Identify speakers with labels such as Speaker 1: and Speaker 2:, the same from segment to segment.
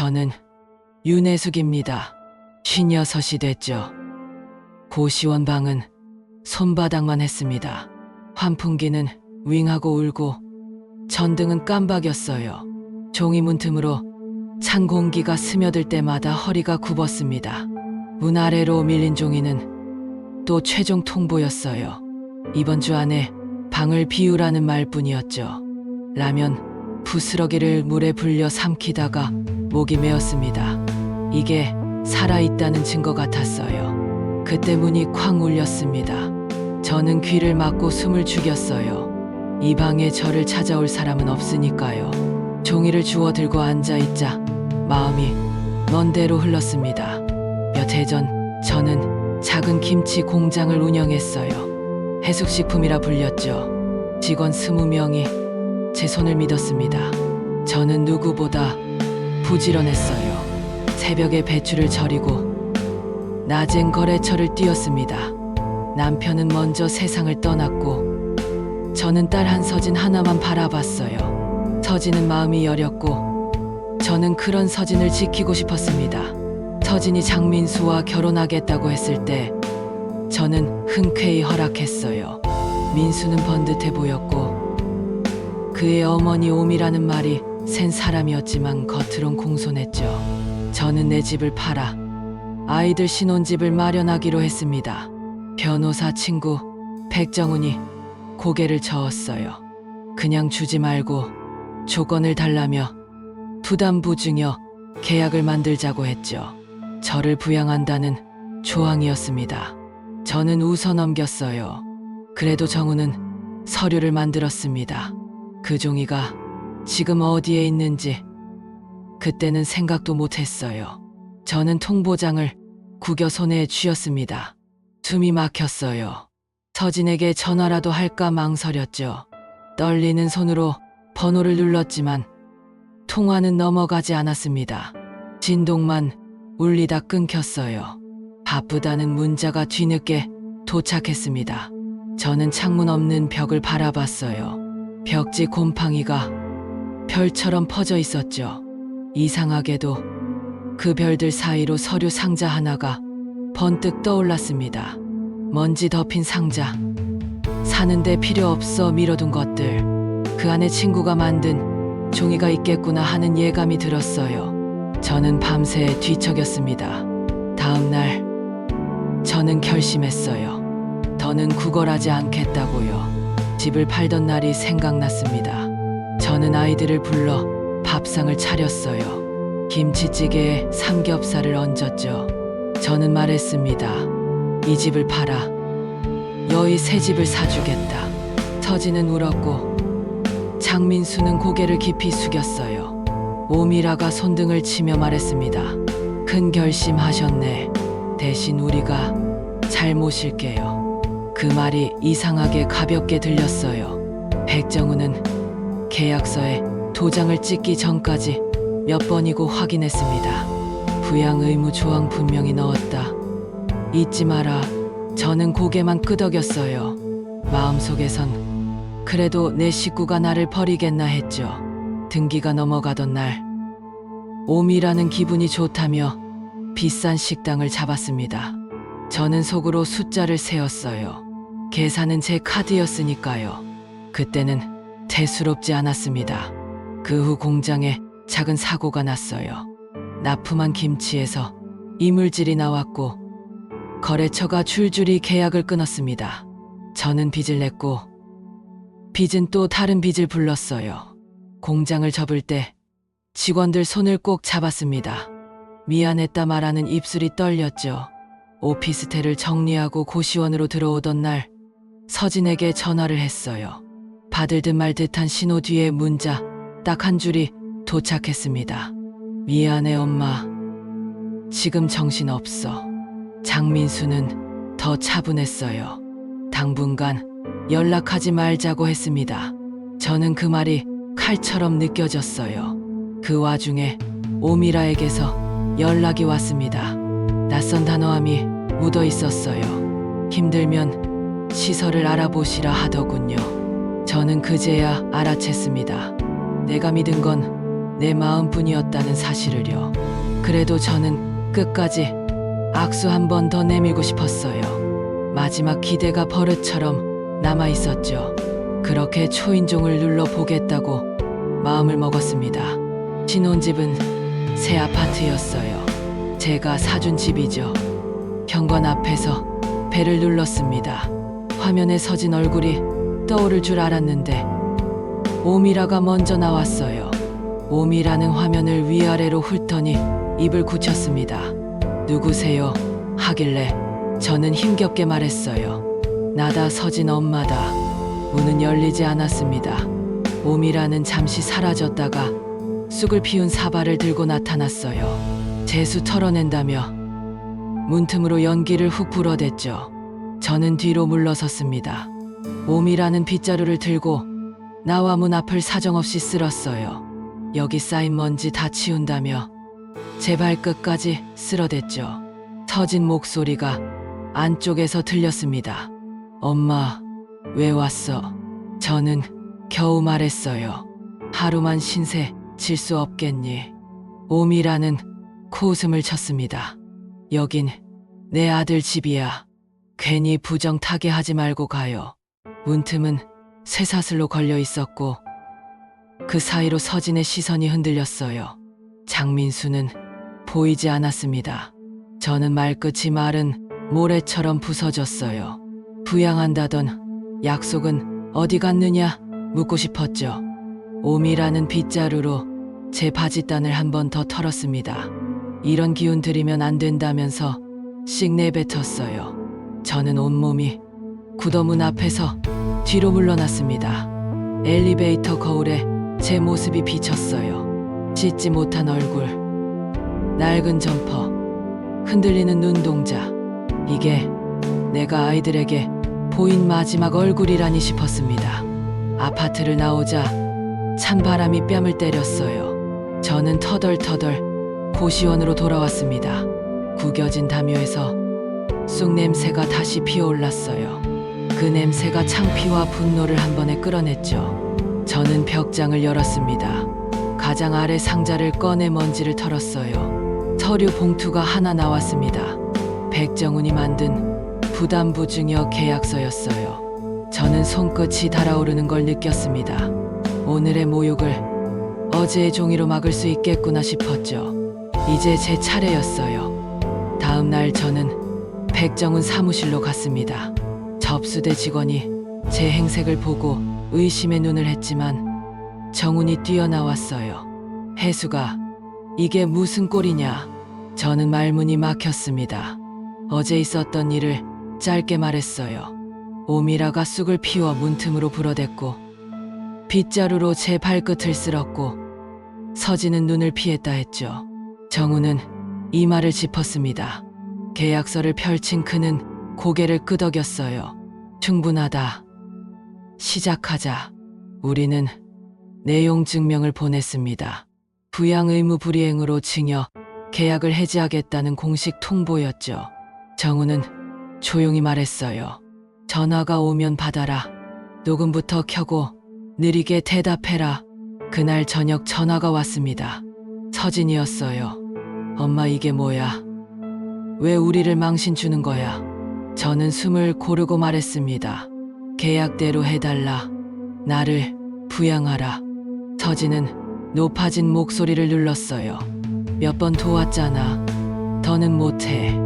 Speaker 1: 저는 윤혜숙입니다. 56이 됐죠. 고시원 방은 손바닥만 했습니다. 환풍기는 윙하고 울고 전등은 깜박였어요. 종이 문 틈으로 찬 공기가 스며들 때마다 허리가 굽었습니다. 문 아래로 밀린 종이는 또 최종 통보였어요. 이번 주 안에 방을 비우라는 말뿐이었죠. 라면 부스러기를 물에 불려 삼키다가 목이 메었습니다. 이게 살아있다는 증거 같았어요. 그때 문이 쾅 울렸습니다. 저는 귀를 막고 숨을 죽였어요. 이 방에 저를 찾아올 사람은 없으니까요. 종이를 주워 들고 앉아 있자 마음이 먼 데로 흘렀습니다. 몇 해 전 저는 작은 김치 공장을 운영했어요. 해숙식품이라 불렸죠. 직원 스무 명이 제 손을 믿었습니다. 저는 누구보다 부지런했어요. 새벽에 배추를 절이고 낮엔 거래처를 뛰었습니다. 남편은 먼저 세상을 떠났고 저는 딸 한 서진 하나만 바라봤어요. 서진은 마음이 여렸고 저는 그런 서진을 지키고 싶었습니다. 서진이 장민수와 결혼하겠다고 했을 때 저는 흔쾌히 허락했어요. 민수는 번듯해 보였고 그의 어머니 오미라는 말이 센 사람이었지만 겉으론 공손했죠. 저는 내 집을 팔아 아이들 신혼집을 마련하기로 했습니다. 변호사 친구 백정훈이 고개를 저었어요. 그냥 주지 말고 조건을 달라며 부담부 증여 계약을 만들자고 했죠. 저를 부양한다는 조항이었습니다. 저는 웃어 넘겼어요. 그래도 정우는 서류를 만들었습니다. 그 종이가 지금 어디에 있는지 그때는 생각도 못했어요. 저는 통보장을 구겨 손에 쥐었습니다. 숨이 막혔어요. 서진에게 전화라도 할까 망설였죠. 떨리는 손으로 번호를 눌렀지만 통화는 넘어가지 않았습니다. 진동만 울리다 끊겼어요. 바쁘다는 문자가 뒤늦게 도착했습니다. 저는 창문 없는 벽을 바라봤어요. 벽지 곰팡이가 별처럼 퍼져 있었죠. 이상하게도 그 별들 사이로 서류 상자 하나가 번뜩 떠올랐습니다. 먼지 덮인 상자. 사는데 필요 없어 밀어둔 것들. 그 안에 친구가 만든 종이가 있겠구나 하는 예감이 들었어요. 저는 밤새 뒤척였습니다. 다음 날, 저는 결심했어요. 더는 구걸하지 않겠다고요. 집을 팔던 날이 생각났습니다. 저는 아이들을 불러 밥상을 차렸어요. 김치찌개에 삼겹살을 얹었죠. 저는 말했습니다. 이 집을 팔아. 여의 새 집을 사주겠다. 서진은 울었고 장민수는 고개를 깊이 숙였어요. 오미라가 손등을 치며 말했습니다. 큰 결심하셨네. 대신 우리가 잘 모실게요. 그 말이 이상하게 가볍게 들렸어요. 백정우는 계약서에 도장을 찍기 전까지 몇 번이고 확인했습니다. 부양 의무 조항 분명히 넣었다. 잊지 마라. 저는 고개만 끄덕였어요. 마음속에선 그래도 내 식구가 나를 버리겠나 했죠. 등기가 넘어가던 날 오미라는 기분이 좋다며 비싼 식당을 잡았습니다. 저는 속으로 숫자를 세었어요. 계산은 제 카드였으니까요. 그때는 대수롭지 않았습니다. 그 후 공장에 작은 사고가 났어요. 납품한 김치에서 이물질이 나왔고 거래처가 줄줄이 계약을 끊었습니다. 저는 빚을 냈고 빚은 또 다른 빚을 불렀어요. 공장을 접을 때 직원들 손을 꼭 잡았습니다. 미안했다 말하는 입술이 떨렸죠. 오피스텔을 정리하고 고시원으로 들어오던 날 서진에게 전화를 했어요. 받을 듯 말 듯한 신호 뒤에 문자 딱 한 줄이 도착했습니다. 미안해 엄마. 지금 정신 없어. 장민수는 더 차분했어요. 당분간 연락하지 말자고 했습니다. 저는 그 말이 칼처럼 느껴졌어요. 그 와중에 오미라에게서 연락이 왔습니다. 낯선 단어함이 묻어 있었어요. 힘들면 시설을 알아보시라 하더군요. 저는 그제야 알아챘습니다. 내가 믿은 건 내 마음뿐이었다는 사실을요. 그래도 저는 끝까지 악수 한 번 더 내밀고 싶었어요. 마지막 기대가 버릇처럼 남아 있었죠. 그렇게 초인종을 눌러 보겠다고 마음을 먹었습니다. 신혼집은 새 아파트였어요. 제가 사준 집이죠. 현관 앞에서 배를 눌렀습니다. 화면에 서진 얼굴이 떠오를 줄 알았는데 오미라가 먼저 나왔어요. 오미라는 화면을 위아래로 훑더니 입을 굳혔습니다. 누구세요? 하길래 저는 힘겹게 말했어요. 나다 서진 엄마다. 문은 열리지 않았습니다. 오미라는 잠시 사라졌다가 쑥을 피운 사발을 들고 나타났어요. 재수 털어낸다며 문틈으로 연기를 훅 불어댔죠. 저는 뒤로 물러섰습니다. 오미라는 빗자루를 들고 나와 문 앞을 사정없이 쓸었어요. 여기 쌓인 먼지 다 치운다며 제 발끝까지 쓸어댔죠. 터진 목소리가 안쪽에서 들렸습니다. 엄마, 왜 왔어? 저는 겨우 말했어요. 하루만 신세 질 수 없겠니? 오미라는 코웃음을 쳤습니다. 여긴 내 아들 집이야. 괜히 부정 타게 하지 말고 가요. 문틈은 쇠사슬로 걸려 있었고 그 사이로 서진의 시선이 흔들렸어요. 장민수는 보이지 않았습니다. 저는 말끝이 마른 모래처럼 부서졌어요. 부양한다던 약속은 어디 갔느냐 묻고 싶었죠. 오미라는 빗자루로 제 바지단을 한 번 더 털었습니다. 이런 기운 들이면 안 된다면서 씩 내뱉었어요. 저는 온몸이 구더문 앞에서 뒤로 물러났습니다. 엘리베이터 거울에 제 모습이 비쳤어요. 씻지 못한 얼굴, 낡은 점퍼, 흔들리는 눈동자. 이게 내가 아이들에게 보인 마지막 얼굴이라니 싶었습니다. 아파트를 나오자 찬 바람이 뺨을 때렸어요. 저는 터덜터덜 고시원으로 돌아왔습니다. 구겨진 담요에서 쑥 냄새가 다시 피어올랐어요. 그 냄새가 창피와 분노를 한 번에 끌어냈죠. 저는 벽장을 열었습니다. 가장 아래 상자를 꺼내 먼지를 털었어요. 서류 봉투가 하나 나왔습니다. 백정훈이 만든 부담부 증여 계약서였어요. 저는 손끝이 달아오르는 걸 느꼈습니다. 오늘의 모욕을 어제의 종이로 막을 수 있겠구나 싶었죠. 이제 제 차례였어요. 다음 날 저는 백정훈 사무실로 갔습니다. 접수대 직원이 제 행색을 보고 의심의 눈을 했지만 정훈이 뛰어나왔어요. 해수가 이게 무슨 꼴이냐? 저는 말문이 막혔습니다. 어제 있었던 일을 짧게 말했어요. 오미라가 쑥을 피워 문틈으로 불어댔고 빗자루로 제 발끝을 쓸었고 서지는 눈을 피했다 했죠. 정우는 이마를 짚었습니다. 계약서를 펼친 그는 고개를 끄덕였어요. 충분하다. 시작하자. 우리는 내용 증명을 보냈습니다. 부양 의무 불이행으로 징여 계약을 해지하겠다는 공식 통보였죠. 정우는 조용히 말했어요. 전화가 오면 받아라. 녹음부터 켜고 느리게 대답해라. 그날 저녁 전화가 왔습니다. 서진이었어요. 엄마 이게 뭐야? 왜 우리를 망신 주는 거야? 저는 숨을 고르고 말했습니다. 계약대로 해달라. 나를 부양하라. 서진은 높아진 목소리를 눌렀어요. 몇 번 도왔잖아. 더는 못해.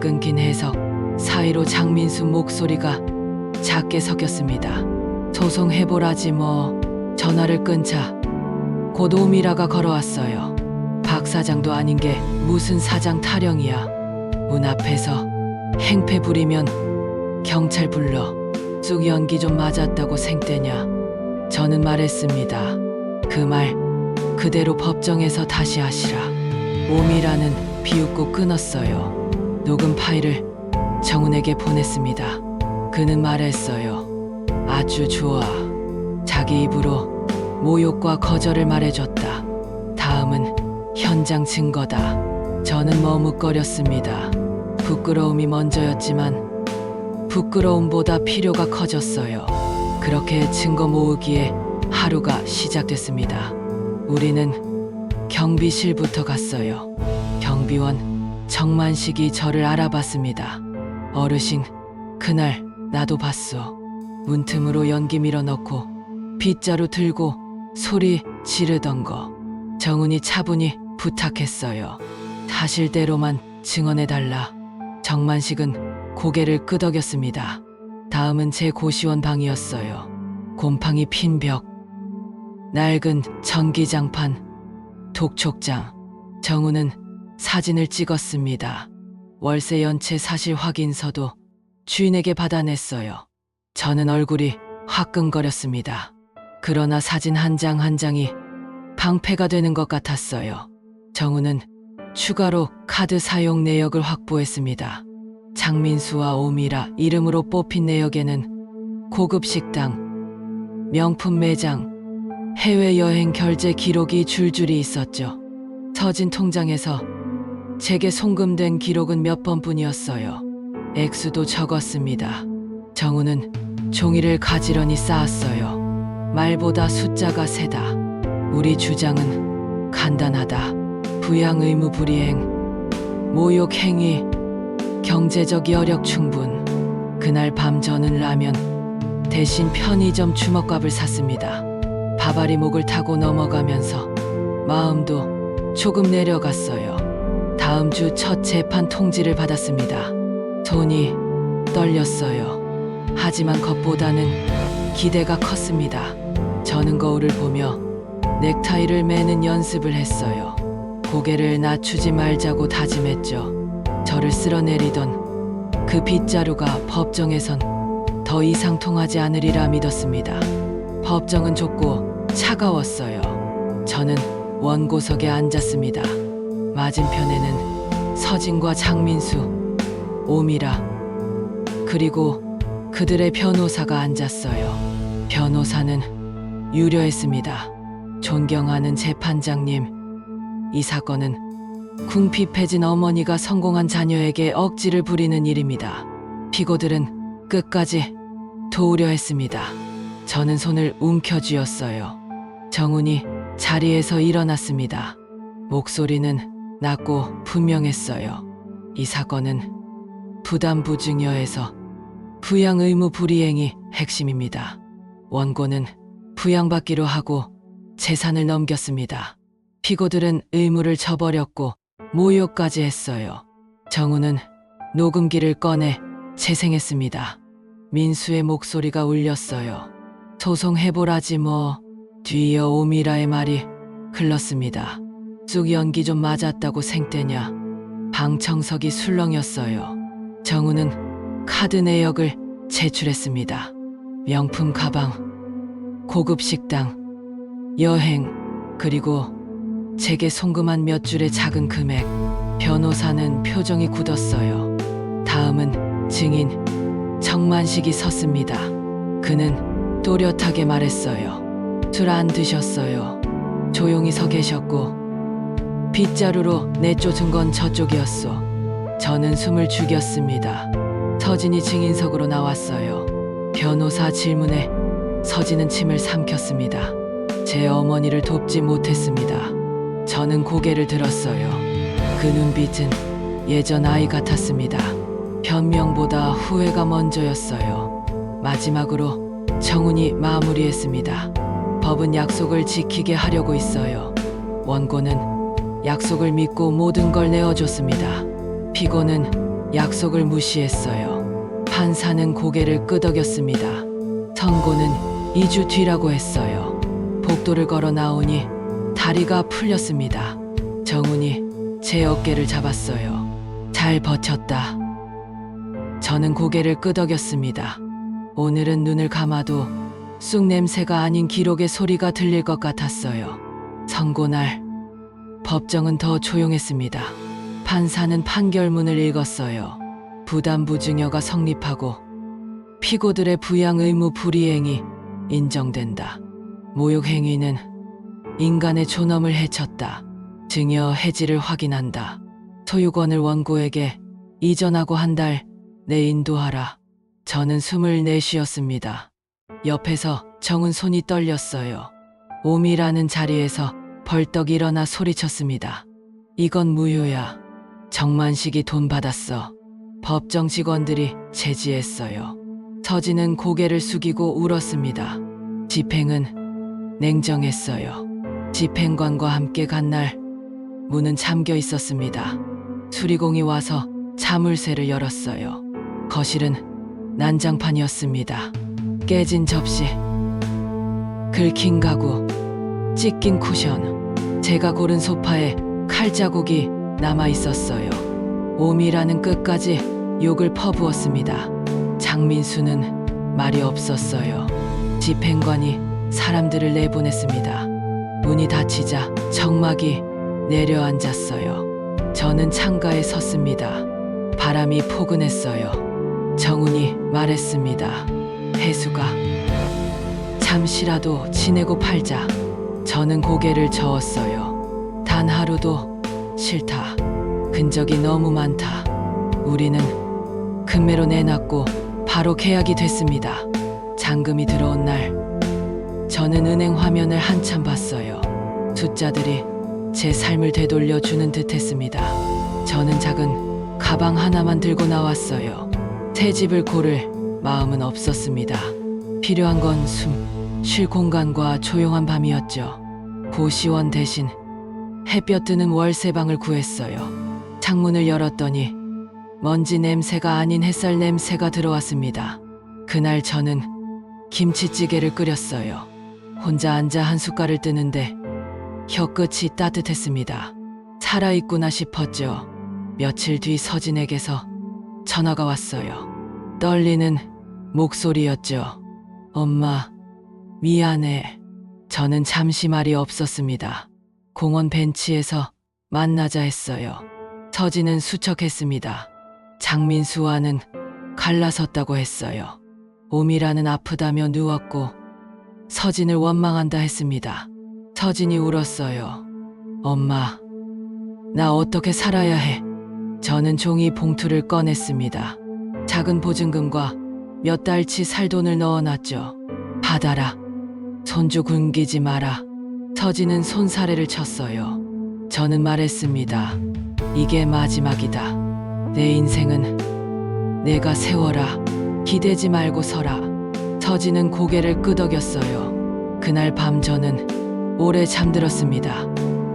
Speaker 1: 끊긴 해석 사이로 장민수 목소리가 작게 섞였습니다. 소송해보라지 뭐. 전화를 끊자 곧 오미라가 걸어왔어요. 박 사장도 아닌 게 무슨 사장 타령이야. 문 앞에서 행패 부리면 경찰 불러. 쑥 연기 좀 맞았다고 생떼냐. 저는 말했습니다. 그 말 그대로 법정에서 다시 하시라. 오미라는 비웃고 끊었어요. 녹음 파일을 정훈에게 보냈습니다. 그는 말했어요. 아주 좋아. 자기 입으로 모욕과 거절을 말해줬다. 다음은 현장 증거다. 저는 머뭇거렸습니다. 부끄러움이 먼저였지만 부끄러움보다 필요가 커졌어요. 그렇게 증거 모으기에 하루가 시작됐습니다. 우리는 경비실부터 갔어요. 경비원 정만식이 저를 알아봤습니다. 어르신, 그날 나도 봤어. 문틈으로 연기 밀어넣고 빗자루 들고 소리 지르던 거. 정훈이 차분히 부탁했어요. 사실대로만 증언해달라. 정만식은 고개를 끄덕였습니다. 다음은 제 고시원 방이었어요. 곰팡이 핀 벽, 낡은 전기장판, 독촉장. 정우는 사진을 찍었습니다. 월세 연체 사실 확인서도 주인에게 받아냈어요. 저는 얼굴이 화끈거렸습니다. 그러나 사진 한 장한 장이 방패가 되는 것 같았어요. 정우는 추가로 카드 사용 내역을 확보했습니다. 장민수와 오미라 이름으로 뽑힌 내역에는 고급 식당, 명품 매장, 해외여행 결제 기록이 줄줄이 있었죠. 서진 통장에서 제게 송금된 기록은 몇 번뿐이었어요. 액수도 적었습니다. 정우는 종이를 가지런히 쌓았어요. 말보다 숫자가 세다. 우리 주장은 간단하다. 부양 의무 불이행, 모욕 행위, 경제적 여력 충분. 그날 밤 저는 라면 대신 편의점 주먹밥을 샀습니다. 바바리 목을 타고 넘어가면서 마음도 조금 내려갔어요. 다음 주 첫 재판 통지를 받았습니다. 손이 떨렸어요. 하지만 것보다는 기대가 컸습니다. 저는 거울을 보며 넥타이를 매는 연습을 했어요. 고개를 낮추지 말자고 다짐했죠. 저를 쓸어내리던 그 빗자루가 법정에선 더 이상 통하지 않으리라 믿었습니다. 법정은 좁고 차가웠어요. 저는 원고석에 앉았습니다. 맞은편에는 서진과 장민수, 오미라, 그리고 그들의 변호사가 앉았어요. 변호사는 유려했습니다. 존경하는 재판장님, 이 사건은 궁핍해진 어머니가 성공한 자녀에게 억지를 부리는 일입니다. 피고들은 끝까지 도우려 했습니다. 저는 손을 움켜쥐었어요. 정훈이 자리에서 일어났습니다. 목소리는 낮고 분명했어요. 이 사건은 부담부 증여에서 부양 의무 불이행이 핵심입니다. 원고는 부양받기로 하고 재산을 넘겼습니다. 피고들은 의무를 저버렸고 모욕까지 했어요. 정우는 녹음기를 꺼내 재생했습니다. 민수의 목소리가 울렸어요. 소송해보라지 뭐. 뒤이어 오미라의 말이 흘렀습니다. 쑥 연기 좀 맞았다고 생떼냐. 방청석이 술렁였어요. 정우는 카드 내역을 제출했습니다. 명품 가방, 고급 식당, 여행, 그리고 제게 송금한 몇 줄의 작은 금액. 변호사는 표정이 굳었어요. 다음은 증인 정만식이 섰습니다. 그는 또렷하게 말했어요. 술 안 드셨어요. 조용히 서 계셨고 빗자루로 내쫓은 건 저쪽이었소. 저는 숨을 죽였습니다. 서진이 증인석으로 나왔어요. 변호사 질문에 서진은 침을 삼켰습니다. 제 어머니를 돕지 못했습니다. 저는 고개를 들었어요. 그 눈빛은 예전 아이 같았습니다. 변명보다 후회가 먼저였어요. 마지막으로 정훈이 마무리했습니다. 법은 약속을 지키게 하려고 있어요. 원고는 약속을 믿고 모든 걸 내어줬습니다. 피고는 약속을 무시했어요. 판사는 고개를 끄덕였습니다. 선고는 2주 뒤라고 했어요. 복도를 걸어 나오니 다리가 풀렸습니다. 정훈이 제 어깨를 잡았어요. 잘 버텼다. 저는 고개를 끄덕였습니다. 오늘은 눈을 감아도 쑥 냄새가 아닌 기록의 소리가 들릴 것 같았어요. 선고날 법정은 더 조용했습니다. 판사는 판결문을 읽었어요. 부담부 증여가 성립하고 피고들의 부양 의무 불이행이 인정된다. 모욕 행위는 인간의 존엄을 해쳤다. 증여 해지를 확인한다. 소유권을 원고에게 이전하고 한 달 내 인도하라. 저는 숨을 내쉬었습니다. 옆에서 정은 손이 떨렸어요. 오미라는 자리에서 벌떡 일어나 소리쳤습니다. 이건 무효야. 정만식이 돈 받았어. 법정 직원들이 제지했어요. 서진은 고개를 숙이고 울었습니다. 집행은 냉정했어요. 집행관과 함께 간 날 문은 잠겨 있었습니다. 수리공이 와서 자물쇠를 열었어요. 거실은 난장판이었습니다. 깨진 접시, 긁힌 가구, 찢긴 쿠션, 제가 고른 소파에 칼자국이 남아 있었어요. 오미라는 끝까지 욕을 퍼부었습니다. 장민수는 말이 없었어요. 집행관이 사람들을 내보냈습니다. 문이 닫히자 정막이 내려앉았어요. 저는 창가에 섰습니다. 바람이 포근했어요. 정훈이 말했습니다. 해수가 잠시라도 지내고 팔자. 저는 고개를 저었어요. 단 하루도 싫다. 근적이 너무 많다. 우리는 금매로 내놨고 바로 계약이 됐습니다. 잔금이 들어온 날 저는 은행 화면을 한참 봤어요. 숫자들이 제 삶을 되돌려 주는 듯 했습니다. 저는 작은 가방 하나만 들고 나왔어요. 새 집을 고를 마음은 없었습니다. 필요한 건 숨, 쉴 공간과 조용한 밤이었죠. 고시원 대신 햇볕 드는 월세방을 구했어요. 창문을 열었더니 먼지 냄새가 아닌 햇살 냄새가 들어왔습니다. 그날 저는 김치찌개를 끓였어요. 혼자 앉아 한 숟갈을 뜨는데 혀끝이 따뜻했습니다. 살아있구나 싶었죠. 며칠 뒤 서진에게서 전화가 왔어요. 떨리는 목소리였죠. 엄마, 미안해. 저는 잠시 말이 없었습니다. 공원 벤치에서 만나자 했어요. 서진은 수척했습니다. 장민수와는 갈라섰다고 했어요. 오미라는 아프다며 누웠고 서진을 원망한다 했습니다. 서진이 울었어요. 엄마, 나 어떻게 살아야 해? 저는 종이 봉투를 꺼냈습니다. 작은 보증금과 몇 달치 살 돈을 넣어놨죠. 받아라. 손주 굶기지 마라. 서진은 손사래를 쳤어요. 저는 말했습니다. 이게 마지막이다. 내 인생은 내가 세워라. 기대지 말고 서라. 서진은 고개를 끄덕였어요. 그날 밤 저는 오래 잠들었습니다.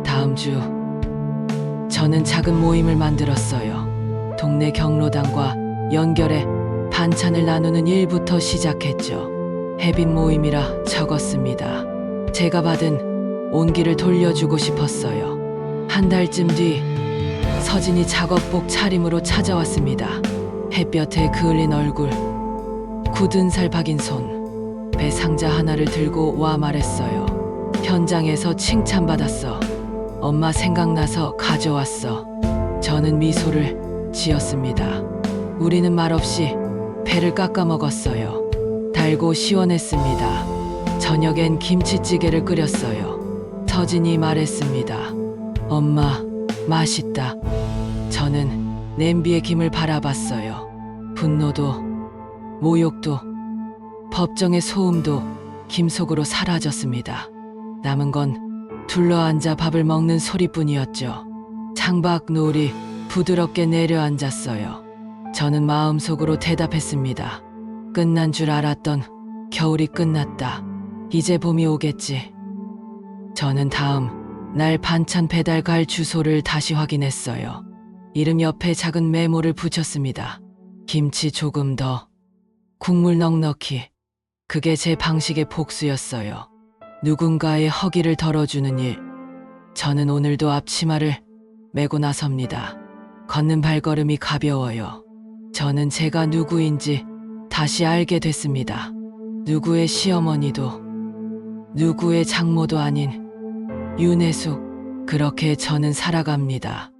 Speaker 1: 다음 주 저는 작은 모임을 만들었어요. 동네 경로당과 연결해 반찬을 나누는 일부터 시작했죠. 해빈 모임이라 적었습니다. 제가 받은 온기를 돌려주고 싶었어요. 한 달쯤 뒤 서진이 작업복 차림으로 찾아왔습니다. 햇볕에 그을린 얼굴, 굳은 살 박인 손, 배 상자 하나를 들고 와 말했어요. 현장에서 칭찬받았어. 엄마 생각나서 가져왔어. 저는 미소를 지었습니다. 우리는 말없이 배를 깎아 먹었어요. 달고 시원했습니다. 저녁엔 김치찌개를 끓였어요. 서진이 말했습니다. 엄마, 맛있다. 저는 냄비의 김을 바라봤어요. 분노도, 모욕도, 법정의 소음도 김 속으로 사라졌습니다. 남은 건 둘러앉아 밥을 먹는 소리뿐이었죠. 창밖 노을이 부드럽게 내려앉았어요. 저는 마음속으로 대답했습니다. 끝난 줄 알았던 겨울이 끝났다. 이제 봄이 오겠지. 저는 다음 날 반찬 배달 갈 주소를 다시 확인했어요. 이름 옆에 작은 메모를 붙였습니다. 김치 조금 더, 국물 넉넉히. 그게 제 방식의 복수였어요. 누군가의 허기를 덜어주는 일. 저는 오늘도 앞치마를 메고 나섭니다. 걷는 발걸음이 가벼워요. 저는 제가 누구인지 다시 알게 됐습니다. 누구의 시어머니도, 누구의 장모도 아닌 윤혜숙. 그렇게 저는 살아갑니다.